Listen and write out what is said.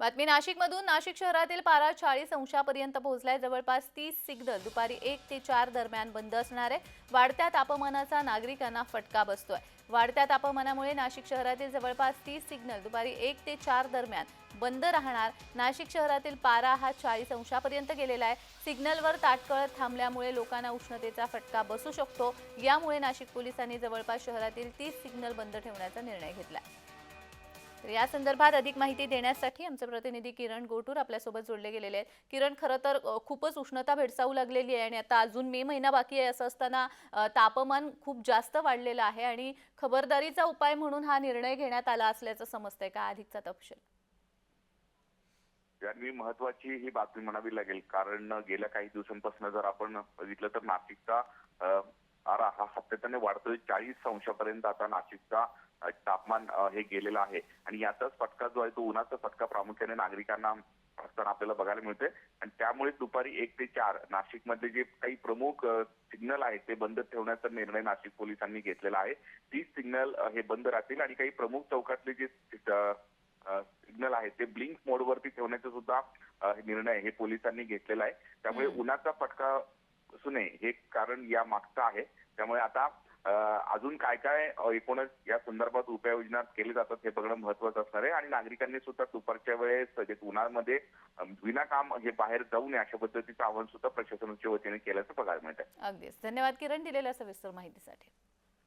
बातमी नाशिकमधून नाशिक शहरातील पारा चाळीस अंशापर्यंत पोहोचलाय. जवळपास तीस सिग्नल दुपारी एक ते चार दरम्यान बंद असणार आहे. वाढत्या तापमानाचा नागरिकांना फटका बसतोय. वाढत्या तापमानामुळे नाशिक शहरातील जवळपास तीस सिग्नल दुपारी एक ते चार दरम्यान बंद राहणार. नाशिक शहरातील पारा हा चाळीस अंशापर्यंत गेलेला आहे. सिग्नलवर ताटकळत थांबल्यामुळे लोकांना उष्णतेचा फटका बसू शकतो. यामुळे नाशिक पोलिसांनी जवळपास शहरातील तीस सिग्नल बंद ठेवण्याचा निर्णय घेतला तर या संदर्भात अधिक माहिती देण्यासाठी आमचे प्रतिनिधी किरण गोटूर आपल्यासोबत जोडले गेलेले आहेत. किरण खरं तर खूपच उष्णता भेडसावू लागलेली आहे आणि आता अजून मे महिना बाकी आहे असं असताना तापमान खूप जास्त वाढलेलं आहे आणि खबरदारीचा उपाय म्हणून हा निर्णय घेण्यात आला असल्याचं समजतंय का? अधिकचा तपशील. त्यांनी महत्वाची ही बातमी म्हणावी लागेल. कारण गेल्या काही दिवसांपासून जर आपण बघितलं तर नाशिकचा सातत्याने वाढतोय चाळीस अंशापर्यंत आता नाशिकचा तापमान हे गेलेलं आहे. आणि याचाच फटका जो आहे तो उन्हाचा फटका प्रामुख्याने नागरिकांना असताना आपल्याला बघायला मिळतोय. आणि त्यामुळे दुपारी एक ते चार नाशिकमधले जे काही प्रमुख सिग्नल आहेत ते बंद ठेवण्याचा निर्णय नाशिक पोलिसांनी घेतलेला आहे. तीस सिग्नल हे बंद राहतील आणि काही प्रमुख चौकातले जे सिग्नल आहे ते ब्लिंक मोडवरती ठेवण्याचा सुद्धा निर्णय हे पोलिसांनी घेतलेला आहे. त्यामुळे. उन्हाचा फटका बसू नये. हे कारण या मागचं आहे. त्यामुळे आता अजून काय काय एकूणच या संदर्भात उपाययोजना केली जातात हे बघणं महत्वाचं असणार आहे. आणि नागरिकांनी सुद्धा दुपारच्या वेळेस म्हणजे जे उन्हामध्ये विनाकाम हे बाहेर जाऊ नये अशा पद्धतीचं आवाहन सुद्धा प्रशासनाच्या वतीने केल्याचं बघायला मिळत आहे अगदीच. धन्यवाद किरण दिलेल्या सविस्तर माहितीसाठी.